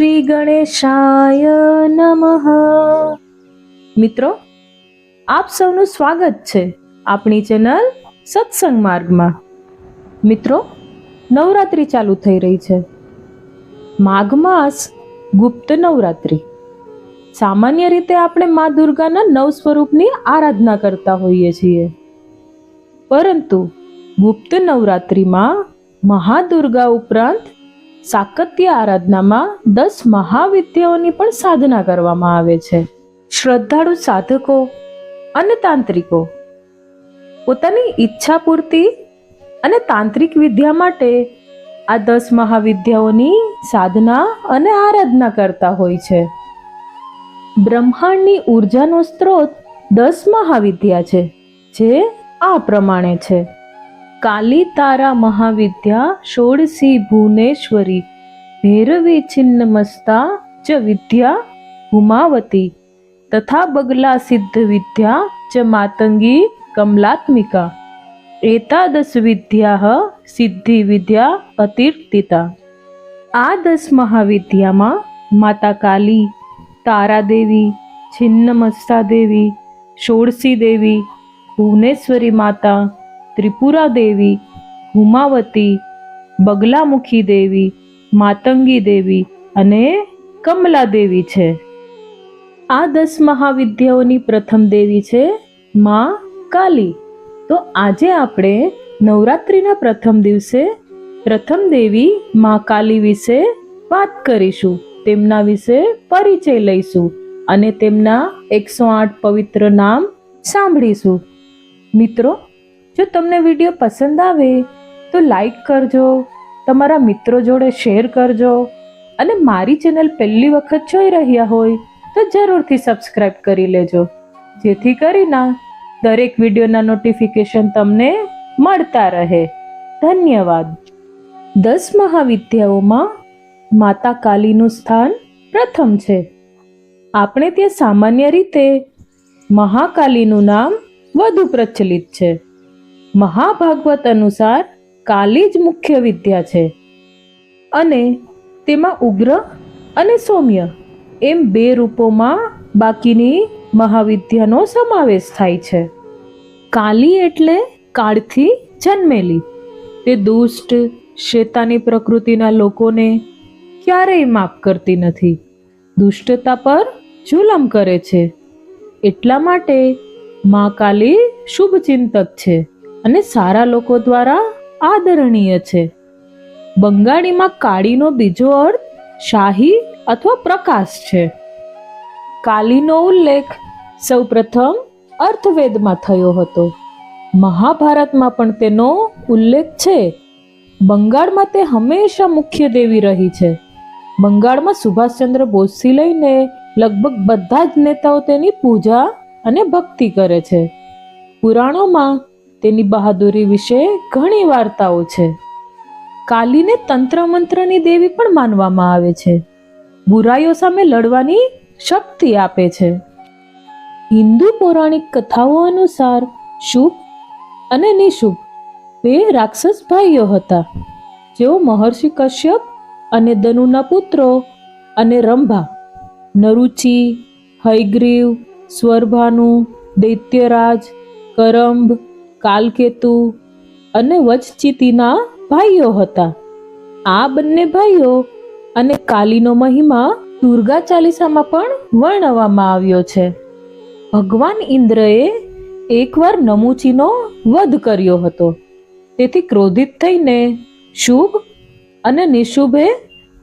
શ્રી ગણેશાય નમઃ. મિત્રો, આપ સૌનું સ્વાગત છે આપણી ચેનલ સત્સંગ માર્ગમાં. મિત્રો, નવરાત્રિ ચાલુ થઈ રહી છે. માઘ માસ ગુપ્ત નવરાત્રિ. સામાન્ય રીતે આપણે મા દુર્ગાના નવ સ્વરૂપની આરાધના કરતા હોઈએ છીએ. પરંતુ ગુપ્ત નવરાત્રિમાં મહાદુર્ગા ઉપરાંત સાકત્ય આરાધનામાં દસ મહાવિદ્યાઓની પણ સાધના કરવામાં આવે છે. શ્રદ્ધાળુ સાધકો અને તાંત્રિકો પોતાની ઈચ્છા પૂર્તિ અને તાંત્રિક વિદ્યા માટે આ દસ મહાવિદ્યાઓની સાધના અને આરાધના કરતા હોય છે. બ્રહ્માંડની ઉર્જાનો સ્ત્રોત દસ મહાવિદ્યા છે, જે આ પ્રમાણે છે. કાલી તારા મહાવિદ્યા ષોડશી ભુવનેશ્વરી. ભૈરવી છિન્નમસ્તા ચ વિદ્યા હુમાવતી. તથા બગલા સિદ્ધ વિદ્યા ચ માતંગી કમલાત્મિકા. એતાદશ વિદ્યા સિદ્ધિ વિદ્યા અતિર્તિતા. આ દસ મહાવિદ્યામાં માતા કાલી તારાદેવી છિન્નમસ્તા દેવી, ષોડશી દેવી, ભુવનેશ્વરી માતા ત્રિપુરા દેવી, હુમાવતી, બગલામુખી દેવી, માતંગી દેવી અને કમલા દેવી છે. આ દસ મહાવિદ્યાઓની પ્રથમ દેવી છે માં કાલી. તો આજે આપણે નવરાત્રિના પ્રથમ દિવસે પ્રથમ દેવી માં કાલી વિશે વાત કરીશું, તેમના વિશે પરિચય લઈશું અને તેમના એકસો આઠ પવિત્ર નામ સાંભળીશું. મિત્રો જો તમને વીડિયો પસંદ આવે, તો લાઈક કરજો, તમારા મિત્રો જોડે શેર કરજો અને મારી ચેનલ પહેલી વખત જોઈ રહ્યા હોય, તો જરૂરથી સબસ્ક્રાઈબ કરી લેજો. જેથી કરીને દરેક વિડીયોના નોટિફિકેશન તમને મળતા રહે. ધન્યવાદ. દસ મહાવિદ્યાઓમાં માતા કાલીનું સ્થાન પ્રથમ છે. આપણે ત્યાં સામાન્ય રીતે મહાકાલીનું નામ વધુ પ્રચલિત છે. મહાભાગવત અનુસાર કાલી જ મુખ્ય વિદ્યા છે. અને તેમાં ઉગ્ર અને સૌમ્ય એમ બે રૂપોમાં બાકીની મહાવિદ્યાનો સમાવેશ થાય છે. કાલી એટલે કાળથી જન્મેલી. તે દુષ્ટ, શેતાની પ્રકૃતિના લોકોને ક્યારેય માફ કરતી નથી. દુષ્ટતા પર જુલમ કરે છે. એટલા માટે મા કાલી શુભચિંતક છે. અને સારા લોકો દ્વારા આદરણીય છે. બંગાળીમાં કાળીનો બીજો અર્થ શાહી અથવા પ્રકાશ છે. કાલીનો ઉલ્લેખ સૌપ્રથમ અર્થવેદમાં થયો હતો. મહાભારતમાં પણ તેનો ઉલ્લેખ છે. બંગાળમાં તે હંમેશા મુખ્ય દેવી રહી છે. બંગાળમાં સુભાષચંદ્ર બોઝથી લઈને લગભગ બધા જ નેતાઓ તેની પૂજા અને ભક્તિ કરે છે. પુરાણોમાં તેની બહાદુરી વિશે ઘણી વાર્તાઓ છે. કાલીને તંત્ર મંત્રની દેવી પણ માનવામાં આવે છે. બુરાઈઓ સામે લડવાની શક્તિ આપે છે. હિન્દુ પૌરાણિક કથાઓ અનુસાર શુભ અને નિશુભ બે રાક્ષસ ભાઈઓ હતા. જેઓ મહર્ષિ કશ્યપ અને દનુના પુત્રો અને રંભા, નરુચિ, હયગ્રીવ, સ્વરભાનુ, દૈત્યરાજ, કરંભ કાલકેતુ અને વચચિતીના ભાઈઓ હતા. આ બંને ભાઈઓ અને કાલીનો મહિમા દુર્ગા ચાલીસામાં પણ વર્ણવવામાં આવ્યો છે. ભગવાન ઇન્દ્રએ એકવાર નમુચીનો વધ કર્યો હતો. તેથી ક્રોધિત થઈને શુભ અને નિશુભે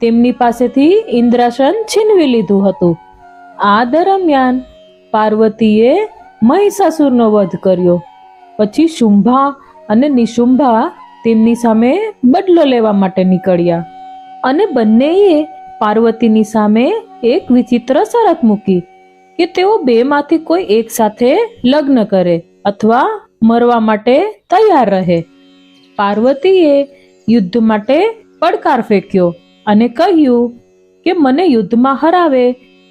તેમની પાસેથી ઇન્દ્રાસન છીનવી લીધું હતું. આ દરમિયાન પાર્વતીએ મહિષાસુરનો વધ કર્યો. પછી શુંભા અને નિશુંભા તેમની સામે બદલો લેવા માટે નીકળ્યા. અને બંનેએ પાર્વતીની સામે એક વિચિત્ર શરત મૂકી કે તેઓ બેમાંથી કોઈ એક સાથે લગ્ન કરે અથવા મરવા માટે તૈયાર રહે. પાર્વતીએ યુદ્ધ માટે પડકાર ફેંક્યો અને કહ્યું કે મને યુદ્ધમાં હરાવે,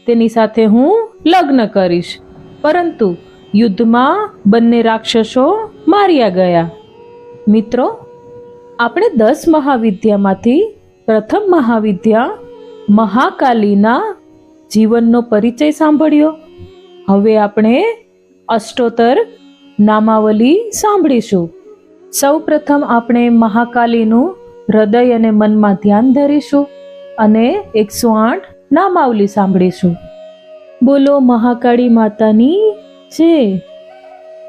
તેની સાથે હું લગ્ન કરીશ. પરંતુ યુદ્ધમાં બંને રાક્ષસો માર્યા ગયા. મિત્રો, આપણે દસ મહાવિદ્યામાંથી પ્રથમ મહાવિદ્યા મહાકાલીના જીવનનો પરિચય સાંભળ્યો. હવે આપણે અષ્ટોત્તર નામાવલી સાંભળીશું. સૌપ્રથમ આપણે મહાકાલીનું હૃદય અને મનમાં ધ્યાન ધરીશું અને એકસો આઠ નામાવલી સાંભળીશું. બોલો, મહાકાળી માતાની જય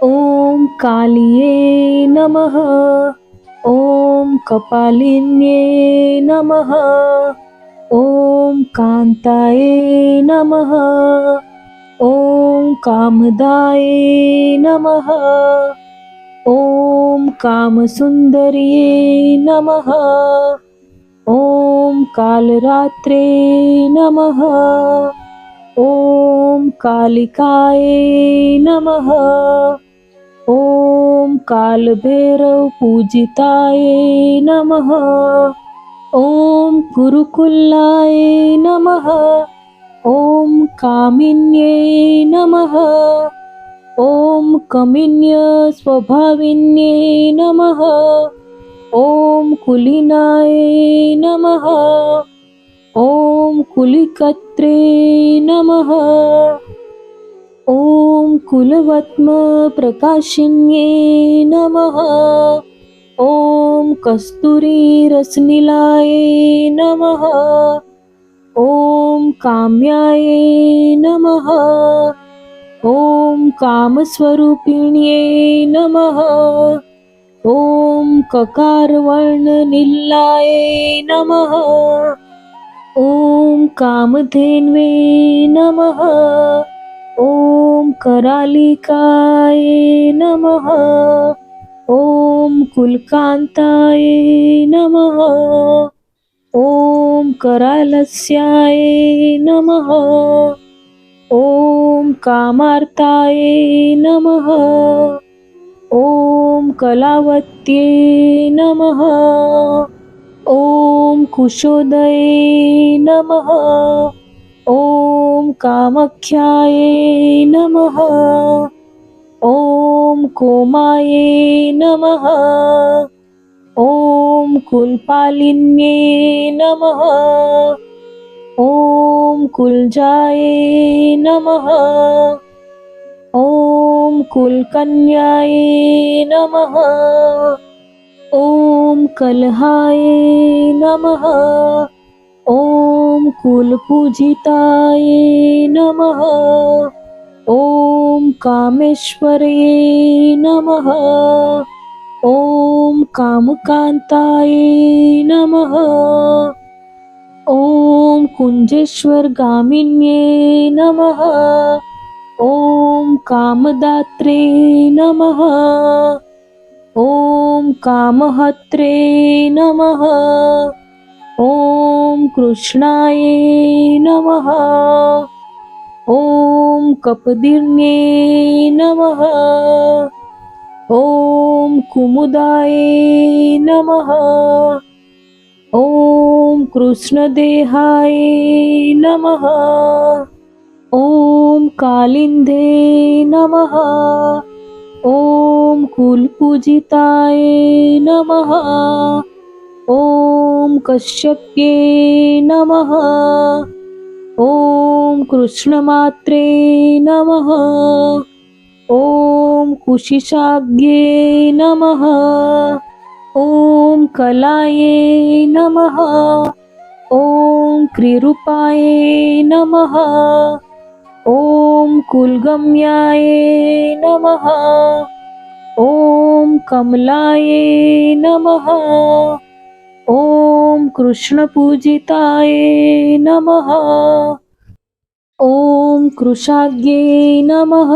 ઓમ કાલિયે નમઃ. ઓમ કપાલિન્યે નમઃ. ઓમ કાંતાય નમઃ. ઓમ કામદાય નમઃ. ઓમ કામસુંદરીએ નમઃ. ઓમ કાલરાત્રે નમઃ. ॐ लिकाय नमः। ॐ कालभैरव कालभैरवपूजिताय नमः। ॐ गुरुकुल्लाय नमः। ॐ कामिन्यै नमः। ॐ कमिन्यस्वभाविन्यै नमः। ॐ कुलिनाय नमः। ॐ कुलिकत्रे नमः। ॐ कुलवत्मप्रकाशिन्ये नमः। ॐ कस्तुरीरसनिलाय नमः। ॐ काम्याय नमः। ॐ कामस्वरूपिण्ये नमः। ॐ ककारवर्णनिल्लाय नमः। ॐ कामधेन्वे नमः। ॐ करालिकाय नमः। ॐ कुलकान्ताय नमः। ॐ करालस्याय नमः। ॐ कामार्ताय नमः। ॐ कलावत्ये नमः। ॐ कुशोदये नमः। ॐ कामाख्यायै नमः। ॐ कोमाय नमः। ॐ कुलपालिन्ये नमः। ॐ कुलजाये नमः। ॐ कुलकन्याये नमः। ॐ कलहाय नमः। ॐ कुलपूजिताय नमः। ॐ कामेश्वरे नमः। ॐ कामकान्ताय नमः। ॐ कुञ्जेश्वरगामिन्ये नमः। ॐ कामदात्रे नमः। कामहत्रे नमः। ॐ कृष्णाय नमः। ॐ कपदिर्णे नमः। ॐ कुमुदाय नमः। ॐ कृष्णदेहाय नमः। ॐ कालिन्दे नमः। કૃષ્ણદેહાય नमः। ઓમ कश्यप्ये नमः। ઓમ कृष्णमात्रे नमः। ઓમ કશ્યપ્યે नमः। ઓમ કૃષ્ણમાત્રે नमः। ઓમ કુશિશાગ્યે नमः। ઓમ कुलगम्याय નમઃ ॐ कमलाय नमः। ॐ कृष्णपूजिताय नमः। ॐ कृशाग्ये नमः।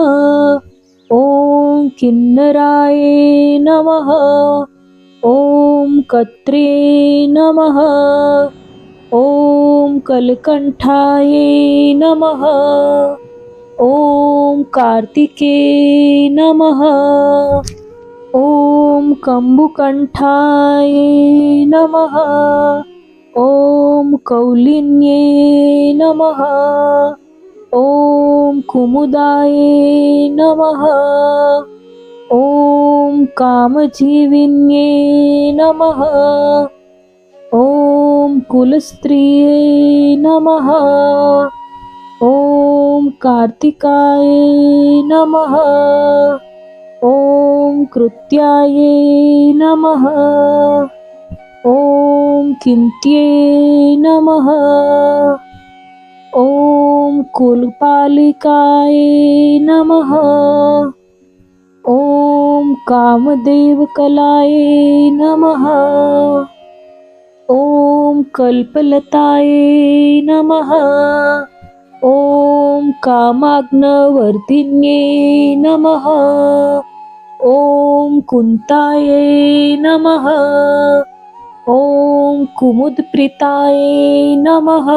ॐ किन्नराय नमः। ॐ कत्रे नमः। ॐ कलकण्ठाय नमः। ॐ कार्तिके नमः। ॐ कम्बुकण्ठाय नमः। ॐ कौलिन्ये नमः। ॐ कुमुदाय नमः। ॐ कामजीविन्ये नमः। ॐ कुलस्त्रिये नमः। ॐ कार्तिकाय नमः। ॐ कृत्याय नमः। ॐ किन्त्ये नमः। ॐ कुलपालिकाय नमः। ॐ कामदेवकलाय नमः। ॐ कल्पलताय नमः ॐ कामाग्नवर्धिन्ये नमः। ॐ कुन्ताय नमः। ॐ कुमुदप्रीताय नमः।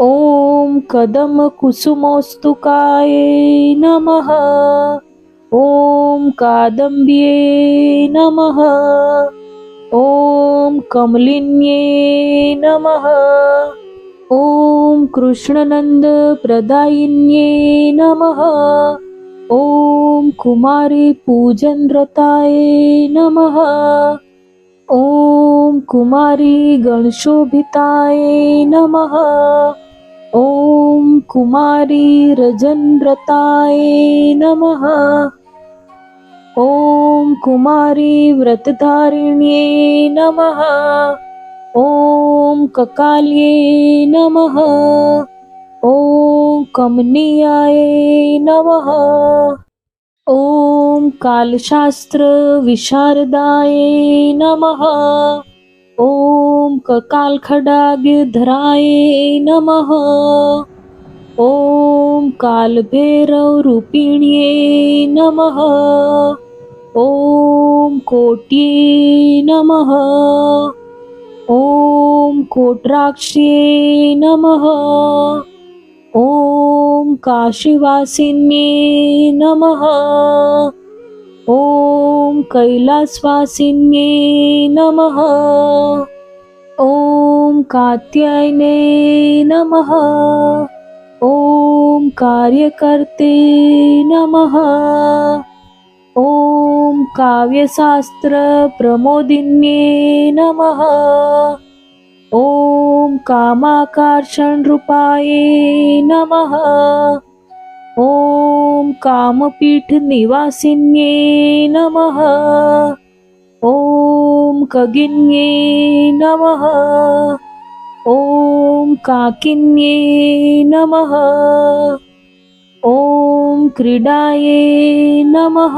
ॐ कदमकुसुमोस्तुकाय नमः। ॐ कादम्ब्ये नमः। ॐ कमलिन्ये नमः ॐ कृष्णनन्दप्रदायिन्ये नमः। ॐ कुमारी पूजनरताय नमः। ॐ कुमारी गणशोभिताय नमः। ॐ कुमारी रजनव्रताय नमः। ॐ कुमारी व्रतधारिण्ये नमः ॐ ककाल्ये नमः। ॐ कमनीयाय नमः। ॐ कालशास्त्रविशारदाय नमः। ॐ ककालखडाग्यधराय नमः। ॐ कालभैरवरूपिण्ये नमः। ॐ कोट्ये नमः। ॐ कोट्राक्ष्ये नमः। ॐ काशीवासिन्ये नमः। ॐ कैलासवासिन्ये नमः। ॐ कात्यायने नमः। ॐ कार्यकर्ते नमः ॐ काव्यशास्त्रप्रमोदिन्ये नमः। ॐ कामाकर्षणरूपाय नमः। ॐ कामपीठनिवासिन्ये नमः। ॐ कगिन्ये नमः। ॐ काकिन्ये नमः। ॐ क्रीडायै नमः।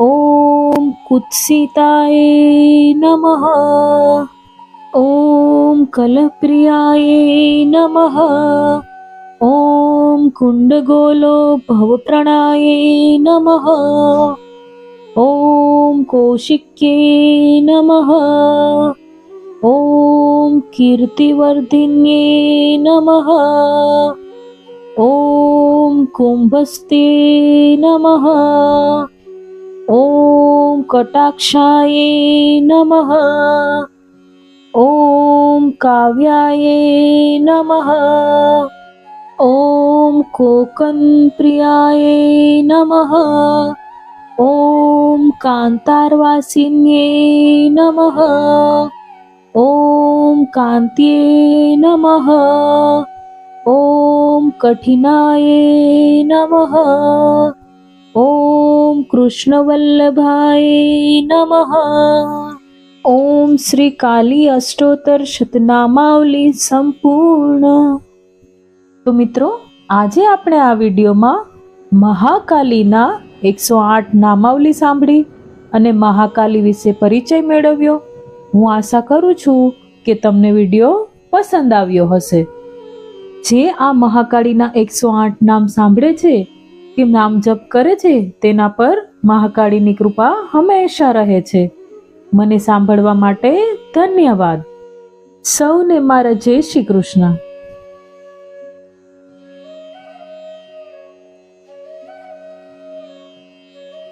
ॐ कुत्सिताय नमः। ॐ कलप्रियाय नमः। ॐ कुण्डगोलो भवप्रणाय नमः। ॐ कौशिक्ये नमः। ॐ कीर्तिवर्धिन्ये नमः। ॐ कुम्भस्ते नमः। ॐ कटाक्षाय नमः। ॐ काव्याय नमः। ॐ कोकन्प्रियाय नमः। ॐ कान्तार्वासिन्ये नमः। ॐ कान्त्ये नमः। ॐ कठिनाय नमः ॐ कृष्णवल्लभाय नमः ઓમ શ્રી કાલી અષ્ટોત્તર શતનામાવલી સંપૂર્ણ તો મિત્રો આજે આપણે આ વિડીયોમાં મહાકાલીના એકસો આઠ નામાવલી સાંભળી અને મહાકાલી વિશે પરિચય મેળવ્યો હું આશા કરું છું કે તમને વિડીયો પસંદ આવ્યો હશે જે આ મહાકાળીના એકસો આઠ નામ સાંભળે છે કે નામ જપ કરે છે, તેના પર મહાકાળીની કૃપા હંમેશા રહે છે. મને સાંભળવા માટે ધન્યવાદ. સૌને મારા જય શ્રી કૃષ્ણ.